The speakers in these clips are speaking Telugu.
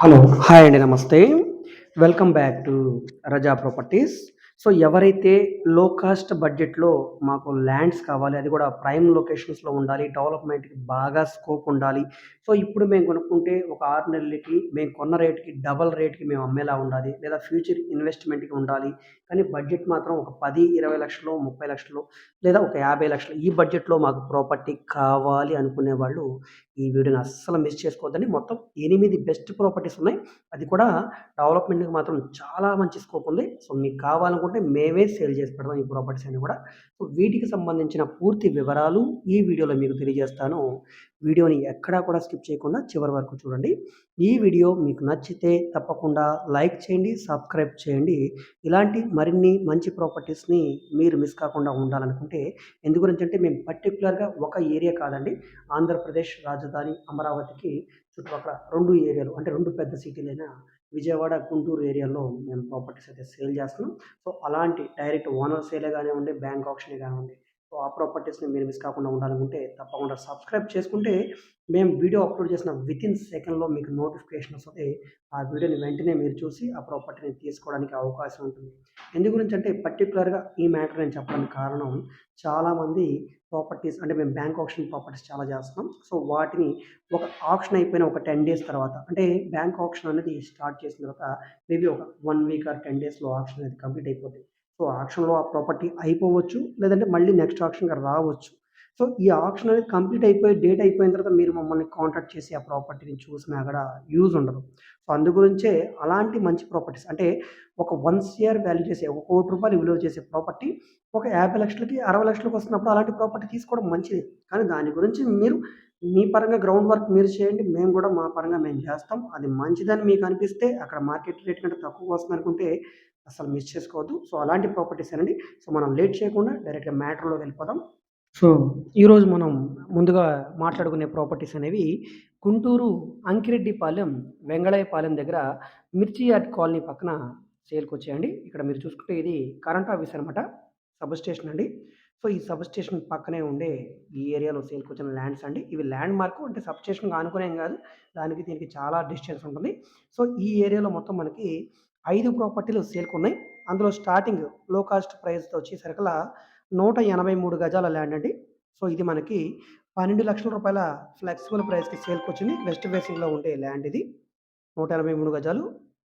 హలో హాయ్ అండి నమస్తే. Welcome back to Raza properties. So ఎవరైతే లో కాస్ట్ బడ్జెట్లో మాకు ల్యాండ్స్ కావాలి అది కూడా ప్రైమ్ లొకేషన్స్లో ఉండాలి డెవలప్మెంట్కి బాగా స్కోప్ ఉండాలి. సో ఇప్పుడు మేము కొనుక్కుంటే ఒక ఆరు నెలలకి మేము కొన్న రేట్కి డబల్ రేట్కి మేము అమ్మేలా ఉండాలి. లేదా ఫ్యూచర్ ఇన్వెస్ట్మెంట్కి ఉండాలి. కానీ బడ్జెట్ మాత్రం ఒక పది ఇరవై లక్షలు ముప్పై లక్షలు లేదా ఒక యాభై లక్షలు ఈ బడ్జెట్లో మాకు ప్రాపర్టీ కావాలి అనుకునే వాళ్ళు ఈ వీడియోని అస్సలు మిస్ చేసుకోవద్దని మొత్తం ఎనిమిది బెస్ట్ ప్రాపర్టీస్ ఉన్నాయి. అది కూడా డెవలప్మెంట్కి మాత్రం చాలా మంచి స్కోప్ ఉంది. సో మీకు కావాలనుకుంటే మేమే సేల్ చేసి పెడతాం ఈ ప్రాపర్టీస్ అన్ని కూడా. సో వీటికి సంబంధించిన పూర్తి వివరాలు ఈ వీడియోలో మీకు తెలియజేస్తాను. వీడియోని ఎక్కడా కూడా స్కిప్ చేయకుండా చివరి వరకు చూడండి. ఈ వీడియో మీకు నచ్చితే తప్పకుండా లైక్ చేయండి సబ్స్క్రైబ్ చేయండి. ఇలాంటి మరిన్ని మంచి ప్రాపర్టీస్ని మీరు మిస్ కాకుండా ఉండాలనుకుంటే ఎందు గురించి అంటే మేము పర్టికులర్గా ఒక ఏరియా కాదండి ఆంధ్రప్రదేశ్ రాజధాని అమరావతికి చుట్టుపక్కల రెండు ఏరియాలు అంటే రెండు పెద్ద సిటీలైన విజయవాడ గుంటూరు ఏరియాలో మేము ప్రాపర్టీస్ అయితే సేల్ చేస్తున్నాం. సో అలాంటి డైరెక్ట్ ఓనర్ సేలే కానివ్వండి బ్యాంక్ ఆప్షనే కానివ్వండి సో ఆ ప్రాపర్టీస్ని మీరు మిస్ కాకుండా ఉండాలనుకుంటే తప్పకుండా సబ్స్క్రైబ్ చేసుకుంటే మేము వీడియో అప్లోడ్ చేసిన విత్ ఇన్ సెకండ్లో మీకు నోటిఫికేషన్ వస్తుంది. ఆ వీడియోని వెంటనే మీరు చూసి ఆ ప్రాపర్టీని తీసుకోవడానికి అవకాశం ఉంటుంది. ఎందు గురించి అంటే పర్టికులర్గా ఈ మ్యాటర్ నేను చెప్పడానికి కారణం చాలామంది ప్రాపర్టీస్ అంటే మేము బ్యాంక్ ఆప్షన్ ప్రాపర్టీస్ చాలా చేస్తున్నాం. సో వాటిని ఒక ఆప్షన్ అయిపోయిన ఒక టెన్ డేస్ తర్వాత అంటే బ్యాంక్ ఆప్షన్ అనేది స్టార్ట్ చేసిన తర్వాత మేబీ ఒక వన్ వీక్ ఆర్ టెన్ డేస్లో ఆప్షన్ అనేది కంప్లీట్ అయిపోతుంది సో ఆక్షన్లో ఆ ప్రాపర్టీ అయిపోవచ్చు లేదంటే మళ్ళీ నెక్స్ట్ ఆక్షన్గా రావచ్చు. సో ఈ ఆప్షన్ అనేది కంప్లీట్ అయిపోయి డేట్ అయిపోయిన తర్వాత మీరు మమ్మల్ని కాంటాక్ట్ చేసి ఆ ప్రాపర్టీని చూసినా కూడా యూజ్ ఉండదు. సో అందు గురించే అలాంటి మంచి ప్రాపర్టీస్ అంటే ఒక వన్ ఇయర్ వాల్యూ చేసే ఒక కోటి రూపాయలు విలువ చేసే ప్రాపర్టీ ఒక యాభై లక్షలకి అరవై లక్షలకు వస్తున్నప్పుడు అలాంటి ప్రాపర్టీ తీసుకోవడం మంచిది. కానీ దాని గురించి మీరు మీ పరంగా గ్రౌండ్ వర్క్ మీరు చేయండి మేము కూడా మా పరంగా మేము చేస్తాం. అది మంచిదని మీకు అనిపిస్తే అక్కడ మార్కెట్ రేట్ కంటే తక్కువ వస్తుంది అనుకుంటే అసలు మిస్ చేసుకోవద్దు. సో అలాంటి ప్రాపర్టీస్ అండి సో మనం లేట్ చేయకుండా డైరెక్ట్గా మ్యాటర్లో వెళ్ళిపోదాం. సో ఈరోజు మనం ముందుగా మాట్లాడుకునే ప్రాపర్టీస్ అనేవి గుంటూరు అంకిరెడ్డిపాలెం వెంగళయ్యపాలెం దగ్గర మిర్చి యార్డ్ కాలనీ పక్కన సేల్కి వచ్చాయండి. ఇక్కడ మీరు చూసుకుంటే ఇది కరెంట్ ఆఫీస్ అనమాట సబ్ స్టేషన్ అండి. సో ఈ సబ్ స్టేషన్ పక్కనే ఉండే ఈ ఏరియాలో సేల్కి వచ్చిన ల్యాండ్స్ అండి. ఇవి ల్యాండ్ మార్క్ అంటే సబ్ స్టేషన్ ఆనుకునేం కాదు. దానికి దీనికి చాలా డిస్టెన్స్ ఉంటుంది. సో ఈ ఏరియాలో మొత్తం మనకి ఐదు ప్రాపర్టీలు సేల్కి ఉన్నాయి అందులో స్టార్టింగ్లో కాస్ట్ ప్రైస్తో వచ్చేసరికలా నూట ఎనభై మూడు గజాల ల్యాండ్ అండి. సో ఇది మనకి పన్నెండు లక్షల రూపాయల ఫ్లెక్సిబుల్ ప్రైస్కి సేల్కి వచ్చింది వెస్ట్ ఫేసింగ్లో ఉండే ల్యాండ్ ఇది. నూట ఎనభై మూడు గజాలు.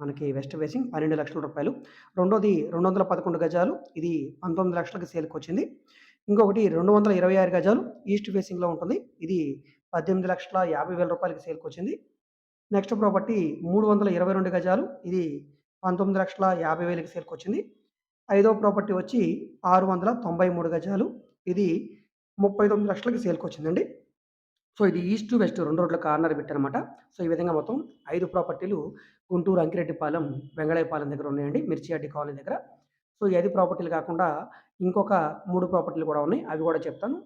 మనకి వెస్ట్ ఫేసింగ్ పన్నెండు లక్షల రూపాయలు. రెండోది రెండు వందల పదకొండు గజాలు. ఇది పంతొమ్మిది లక్షలకి సేల్కి వచ్చింది ఇంకొకటి రెండు వందల ఇరవై ఆరు గజాలు ఈస్ట్ ఫేసింగ్లో ఉంటుంది. ఇది పద్దెనిమిది లక్షల యాభై వేల రూపాయలకి సేల్కి వచ్చింది నెక్స్ట్ ప్రాపర్టీ మూడు వందల ఇరవై రెండు గజాలు. ఇది పంతొమ్మిది లక్షల యాభై వేలకి సేల్కొచ్చింది. ఐదో ప్రాపర్టీ వచ్చి ఆరు వందల తొంభై మూడు గజాలు. ఇది ముప్పై తొమ్మిది లక్షలకి సేల్కొచ్చిందండి. సో ఇది ఈస్ట్ వెస్ట్ రెండు రోడ్ల కార్నర్ పెట్టనమాట సో ఈ విధంగా మొత్తం ఐదు ప్రాపర్టీలు గుంటూరు అంకిరెడ్డిపాలెం వెంగళయపాలెం దగ్గర ఉన్నాయండి. మిర్చియాడ్డి కాలనీ దగ్గర. సో ఈ ఐదు ప్రాపర్టీలు కాకుండా ఇంకొక మూడు ప్రాపర్టీలు కూడా ఉన్నాయి. అవి కూడా చెప్తాను.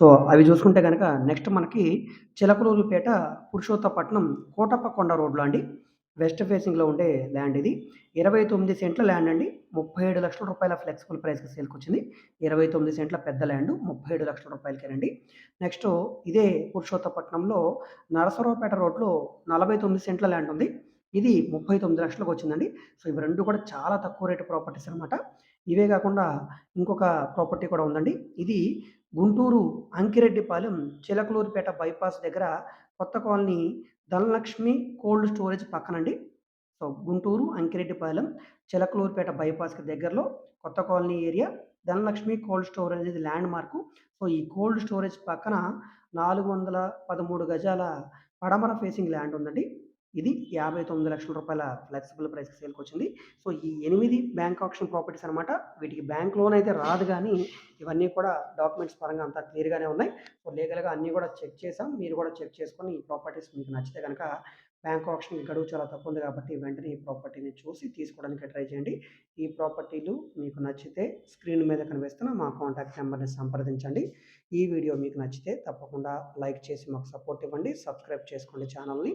సో అవి చూసుకుంటే కనుక నెక్స్ట్ మనకి చిలకలూరుపేట పురుషోత్తపట్నం కోటప్ప కొండ రోడ్లో అండి. వెస్ట్ ఫేసింగ్లో ఉండే ల్యాండ్ ఇది. ఇరవై తొమ్మిది సెంట్ల ల్యాండ్ అండి. ముప్పై ఏడు లక్షల రూపాయల ఫ్లెక్సిబుల్ ప్రైస్కి సేల్కి వచ్చింది. ఇరవై తొమ్మిది సెంట్ల పెద్ద ల్యాండ్. ముప్పై ఏడు లక్షల రూపాయలకేనండి నెక్స్ట్ ఇదే పురుషోత్తపట్నంలో నరసరావుపేట రోడ్లో నలభై తొమ్మిది సెంట్ల ల్యాండ్ ఉంది. ఇది ముప్పై తొమ్మిది లక్షలకు వచ్చిందండి. సో ఇవి రెండు కూడా చాలా తక్కువ రేటు ప్రాపర్టీస్ అనమాట ఇవే కాకుండా ఇంకొక ప్రాపర్టీ కూడా ఉందండి. ఇది గుంటూరు అంకిరెడ్డిపాలెం చిలకలూరుపేట బైపాస్ దగ్గర కొత్త కాలనీ ధనలక్ష్మి కోల్డ్ స్టోరేజ్ పక్కనండి. సో గుంటూరు అంకిరెడ్డిపాలెం చిలకలూరుపేట బైపాస్కి దగ్గరలో కొత్త colony area Dhanalakshmi cold storage ఇది ల్యాండ్ మార్కు సో ఈ కోల్డ్ స్టోరేజ్ పక్కన నాలుగు వందల పదమూడు గజాల పడమర ఫేసింగ్ ల్యాండ్ ఉందండి. ఇది యాభై తొమ్మిది లక్షల రూపాయల ఫ్లెక్సిబుల్ ప్రైస్కి సేల్కి వచ్చింది. సో ఈ ఎనిమిది బ్యాంక్ ఆప్షన్ ప్రాపర్టీస్ అనమాట వీటికి బ్యాంక్ లోన్ అయితే రాదు కానీ ఇవన్నీ కూడా డాక్యుమెంట్స్ పరంగా అంతా క్లియర్గానే ఉన్నాయి. సో లీగల్గా అన్నీ కూడా చెక్ చేసాం మీరు కూడా చెక్ చేసుకొని ఈ ప్రాపర్టీస్ మీకు నచ్చితే కనుక బ్యాంక్ ఆప్షన్ గడువు చాలా తక్కువ ఉంది కాబట్టి వెంటనే ఈ ప్రాపర్టీని చూసి తీసుకోవడానికి ట్రై చేయండి. ఈ ప్రాపర్టీలు మీకు నచ్చితే స్క్రీన్ మీద కనిపిస్తున్న మా కాంటాక్ట్ నెంబర్ని సంప్రదించండి. ఈ వీడియో మీకు నచ్చితే తప్పకుండా లైక్ చేసి మాకు సపోర్ట్ ఇవ్వండి. సబ్స్క్రైబ్ చేసుకోండి ఛానల్ని.